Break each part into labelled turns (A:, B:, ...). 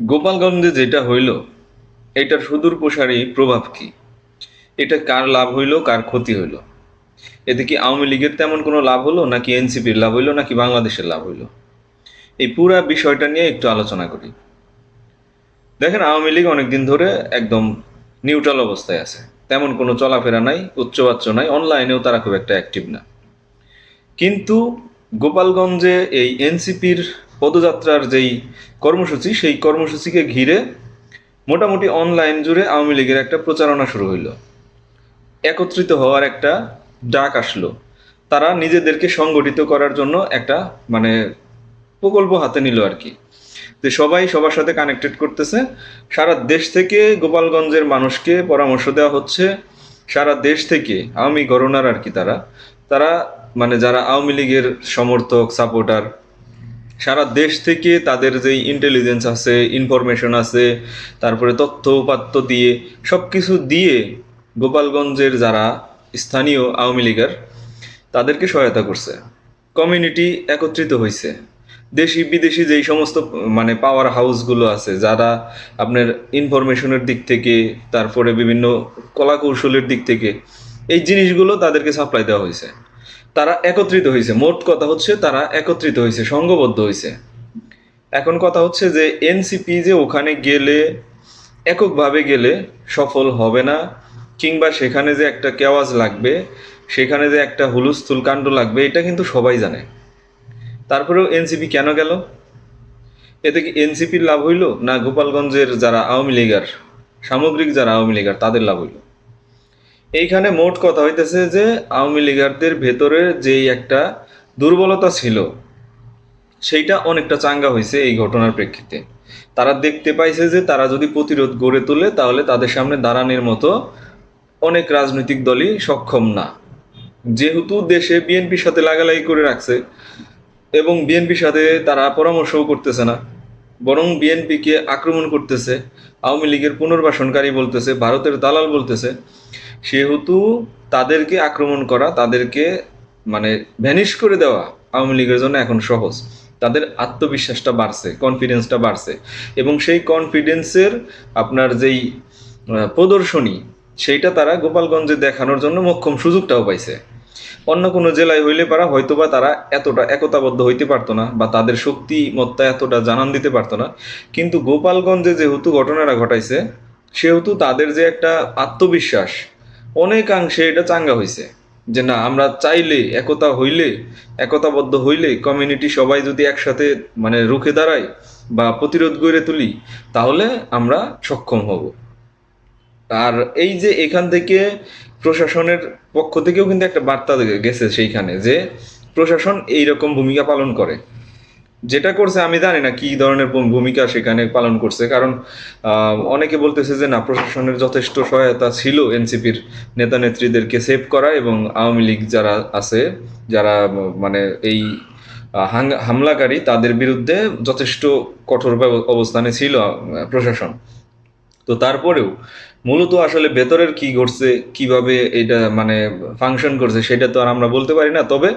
A: গোপালগঞ্জে যেটা হইল এটার সুদূর প্রসারী প্রভাব কি? এটা কার লাভ হইল, কার ক্ষতি হইল? এতে কি আওয়ামী লীগের তেমন কোনো লাভ হলো নাকি এনসিপির লাভ হইল, নাকি বাংলাদেশের লাভ হইল? এই পুরা বিষয়টা নিয়ে একটু আলোচনা করি। দেখেন, আওয়ামী লীগ অনেকদিন ধরে একদম নিউট্রাল অবস্থায় আছে। তেমন কোনো চলাফেরা নাই, উচ্চবাচ্য নাই অনলাইনেও তারা খুব একটা অ্যাক্টিভ না। কিন্তু গোপালগঞ্জে এই এনসিপির পদযাত্রার যেই কর্মসূচি, সেই কর্মসূচিকে ঘিরে মোটামুটি অনলাইন জুড়ে আওয়ামী লীগের একটা প্রচারণা শুরু হইল। একত্রিত হওয়ার একটা ডাক আসলো। তারা নিজেদেরকে সংগঠিত করার জন্য একটা মানে প্রকল্প হাতে নিল আর কি। যে সবাই সবার সাথে কানেক্টেড করতেছে। সারা দেশ থেকে গোপালগঞ্জের মানুষকে পরামর্শ দেওয়া হচ্ছে। সারা দেশ থেকে আওয়ামী গণনার আর কি তারা। তারা মানে যারা আওয়ামী লীগের সমর্থক সাপোর্টার সারা দেশ থেকে তাদের যেই ইন্টেলিজেন্স আছে ইনফরমেশন আছে, তারপরে তথ্য উপাত্ত দিয়ে সব কিছু দিয়ে গোপালগঞ্জের যারা স্থানীয় আওয়ামী লীগের, তাদেরকে সহায়তা করছে। কমিউনিটি একত্রিত হয়েছে দেশি বিদেশি যেই সমস্ত মানে পাওয়ার হাউসগুলো আছে, যারা আপনার ইনফরমেশনের দিক থেকে, তারপরে বিভিন্ন কলা কৌশলের দিক থেকে, এই জিনিসগুলো তাদেরকে সাপ্লাই দেওয়া হয়েছে তারা একত্রিত হয়েছে মোট কথা হচ্ছে তারা একত্রিত হয়েছে সংঘবদ্ধ হয়েছে এখন কথা হচ্ছে যে এনসিপি যে ওখানে গেলে, এককভাবে গেলে সফল হবে না, কিংবা সেখানে যে একটা কেওয়াজ লাগবে, সেখানে যে একটা হুলুস্থুল কাণ্ড লাগবে, এটা কিন্তু সবাই জানে। তারপরেও এনসিপি কেন গেল? এতে কি এনসিপির লাভ হইল, না গোপালগঞ্জের যারা আওয়ামী লীগার সামগ্রিক যারা আওয়ামী লীগার, তাদের লাভ হইল? এইখানে মোট কথা হইতেছে যে আওয়ামী লীগারদের ভেতরে যেই একটা দুর্বলতা ছিল, সেইটা অনেকটা চাঙ্গা হয়েছে এই ঘটনার প্রেক্ষিতে। তারা দেখতে পাইছে যে তারা যদি প্রতিরোধ গড়ে তোলে, তাহলে তাদের সামনে দাঁড়ানোর মতো অনেক রাজনৈতিক দলই সক্ষম না। যেহেতু দেশে বিএনপির সাথে লাগালাগি করে রাখছে এবং বিএনপির সাথে তারা পরামর্শও করতেছে না, বরং বিএনপিকে আক্রমণ করতেছে, আওয়ামী লীগের পুনর্বাসনকারী বলতেছে, ভারতের দালাল বলতেছে। সেহেতু তাদেরকে আক্রমণ করা, তাদেরকে মানে ভ্যানিশ করে দেওয়া আওয়ামী লীগের জন্য এখন সহজ। তাদের আত্মবিশ্বাসটা বাড়ছে কনফিডেন্সটা বাড়ছে। এবং সেই কনফিডেন্সের আপনার যেই প্রদর্শনী, সেইটা তারা গোপালগঞ্জে দেখানোর জন্য মোক্ষম সুযোগটাও পাইছে। অন্য কোনো জেলায় হইলে পারা হয়তোবা তারা এতটা একতাবদ্ধ হইতে পারতো না বা তাদের শক্তিমত্তা এতটা জানান দিতে পারতো না। কিন্তু গোপালগঞ্জে যেহেতু ঘটনাটা ঘটাইছে, সেহেতু তাদের যে একটা আত্মবিশ্বাস অনেকাংশে এটা চাঙ্গা হয়েছে যে না, আমরা চাইলে একতা হইলে, একতাবদ্ধ হইলে কমিউনিটি সবাই যদি একসাথে মানে রুখে দাঁড়ায় বা প্রতিরোধ গড়ে তুলি, তাহলে আমরা সক্ষম হব। আর এই যে এখান থেকে প্রশাসনের পক্ষ থেকেও কিন্তু একটা বার্তা গেছে সেইখানে যে প্রশাসন এই রকম ভূমিকা পালন করে। যেটা করছে, আমি জানি না কি ধরনের ভূমিকা সেখানে পালন করছে। কারণ অনেকে বলতেছে যে না, প্রশাসনের যথেষ্ট সহায়তা ছিল এনসিপির নেতা নেত্রীদেরকে সেভ করা এবং আওয়ামী লীগ যারা আছে, যারা মানে এই হামলাকারী, তাদের বিরুদ্ধে যথেষ্ট কঠোর অবস্থানে ছিল প্রশাসন। তো তারপরেও মূলত আসলে ভেতরের কি ঘটছে, কীভাবে এটা মানে ফাংশন করছে, সেটা তো আর আমরা বলতে পারি না। তবে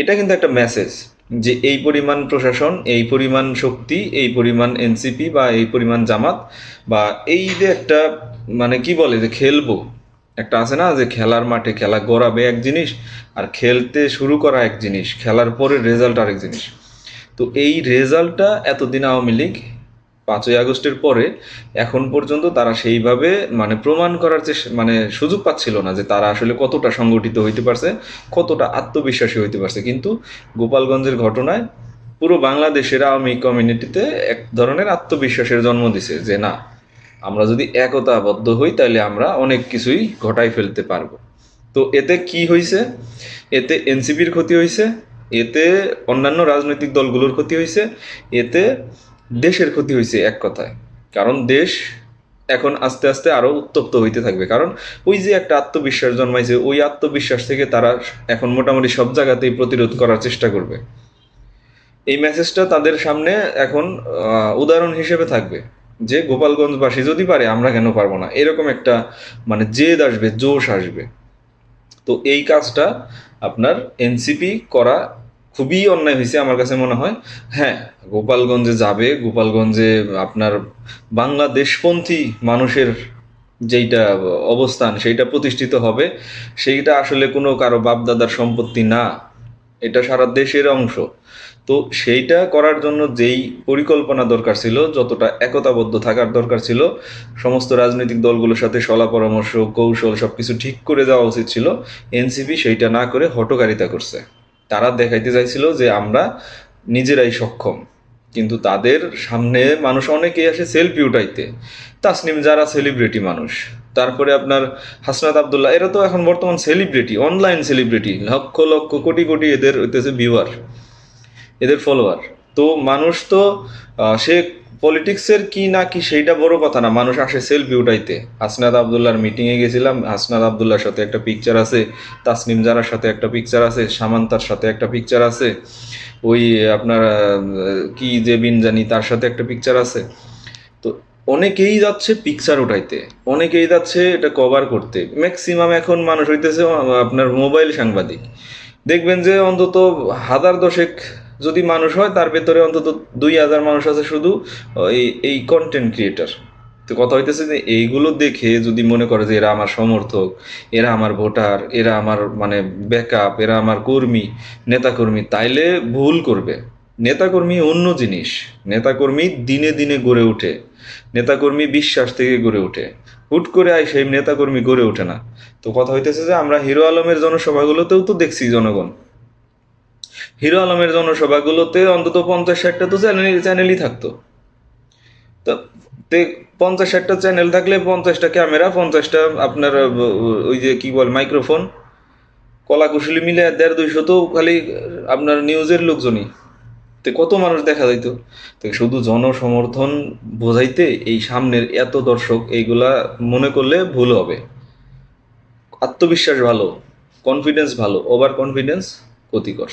A: এটা কিন্তু একটা মেসেজ যে এই পরিমাণ প্রশাসন, এই পরিমাণ শক্তি, এই পরিমাণ এনসিপি বা এই পরিমাণ জামাত বা এই যে একটা মানে কি বলে, যে খেলব। একটা আছে না, যে খেলার মাঠে খেলা গড়াবে এক জিনিস আর খেলতে শুরু করা এক জিনিস, খেলার পরে রেজাল্ট আরেক জিনিস। তো এই রেজাল্টটা এতদিন আওয়ামী লীগ পাঁচই আগস্টের পরে এখন পর্যন্ত তারা সেইভাবে মানে প্রমাণ করার চেষ্টা মানে সুযোগ পাচ্ছিল না যে তারা আসলে কতটা সংগঠিত হইতে পারছে, কতটা আত্মবিশ্বাসী হইতে পারছে। কিন্তু গোপালগঞ্জের ঘটনায় পুরো বাংলাদেশের আওয়ামী কমিউনিটিতে এক ধরনের আত্মবিশ্বাসের জন্ম দিছে যে না, আমরা যদি একতাবদ্ধ হই তাহলে আমরা অনেক কিছুই ঘটাই ফেলতে পারব। তো এতে কি হয়েছে এতে এনসিপির ক্ষতি হয়েছে এতে অন্যান্য রাজনৈতিক দলগুলোর ক্ষতি হয়েছে এতে দেশের ক্ষতি হয়েছে এক কথায়। কারণ দেশ এখন আস্তে আস্তে আরও উত্তপ্ত হইতে থাকবে। কারণ ওই যে একটা আত্মবিশ্বাস জন্মাইছে, ওই আত্মবিশ্বাস থেকে তারা এখন মোটামুটি সব জায়গাতেই প্রতিরোধ করার চেষ্টা করবে। এই মেসেজটা তাদের সামনে এখন উদাহরণ হিসেবে থাকবে যে, গোপালগঞ্জবাসী যদি পারে, আমরা কেন পারব না? এরকম একটা মানে জেদ আসবে, জোশ আসবে। তো এই কাজটা আপনার এনসিপি করা খুবই অন্যায় হয়েছে আমার কাছে মনে হয়। হ্যাঁ গোপালগঞ্জে যাবে, গোপালগঞ্জে আপনার বাংলাদেশপন্থী মানুষের যেইটা অবস্থান, সেইটা প্রতিষ্ঠিত হবে। সেইটা আসলে কোনো কারও বাপদাদার সম্পত্তি না। এটা সারা দেশের অংশ। তো সেইটা করার জন্য যেই পরিকল্পনা দরকার ছিল, যতটা একতাবদ্ধ থাকার দরকার ছিল, সমস্ত রাজনৈতিক দলগুলোর সাথে সলা পরামর্শ, কৌশল সবকিছু ঠিক করে যাওয়া উচিত ছিল। এনসিপি সেইটা না করে হটকারিতা করছে। তারা দেখাইতে চাইছিল যে আমরা নিজেরাই সক্ষম। কিন্তু তাদের সামনে মানুষ অনেকেই আসে সেলফি উঠাইতে। তাসনিম যারা সেলিব্রিটি মানুষ। তারপরে আপনার হাসনাত আবদুল্লাহ, এরা তো এখন বর্তমান celebrity online celebrity lakh lakh crore crore এদের হইতেছে ভিউয়ার এদের ফলোয়ার তো মানুষ তো সে পলিটিক্সের কি না কি সেইটা বড় কথা না। মানুষ আসে সেলফি উঠাইতে। হাসনাত আবদুল্লাহর মিটিংয়ে গেছিলাম। হাসনাত আবদুল্লাহর সাথে একটা পিকচার আছে, তাসনিম জারার সাথে একটা পিকচার আছে, সামান্তার সাথে একটা পিকচার আছে, ওই আপনার কি যে বিন জানি তার সাথে একটা পিকচার আছে। তো অনেকেই যাচ্ছে পিকচার উঠাইতে। অনেকেই যাচ্ছে এটা কভার করতে। ম্যাক্সিমাম এখন মানুষ হইতেছে আপনার মোবাইল সাংবাদিক। দেখবেন যে অন্তত হাজার দশেক যদি মানুষ হয়, তার ভেতরে অন্তত দুই হাজার মানুষ আছে শুধু এই এই কন্টেন্ট ক্রিয়েটার তো কথা হইতেছে যে, এইগুলো দেখে যদি মনে করে যে, এরা আমার সমর্থক, এরা আমার ভোটার, এরা আমার মানে ব্যাকআপ এরা আমার কর্মী, নেতাকর্মী, তাইলে ভুল করবে। নেতাকর্মী অন্য জিনিস। নেতাকর্মী দিনে দিনে গড়ে ওঠে। নেতাকর্মী বিশ্বাস থেকে গড়ে ওঠে। হুট করে আই সেই নেতাকর্মী গড়ে ওঠে না। তো কথা হইতেছে যে, আমরা হিরো আলমের জনসভাগুলোতেও তো দেখছি জনগণ। হিরো আলমের জনসভাগুলোতে অন্তত পঞ্চাশ ষাটটা তো চ্যানেল চ্যানেলই থাকতো। তো পঞ্চাশ ষাটটা চ্যানেল থাকলে পঞ্চাশটা ক্যামেরা পঞ্চাশটা আপনার ওই যে কি বল মাইক্রোফোন কলা কুশলী মিলে দেড় দুইশো তো খালি আপনার নিউজের লোকজনই। তো কত মানুষ দেখা যাইত। তো শুধু জনসমর্থন বোঝাইতে এই সামনের এত দর্শক এইগুলা মনে করলে ভুল হবে। আত্মবিশ্বাস ভালো কনফিডেন্স ভালো ওভার কনফিডেন্স ক্ষতিকর।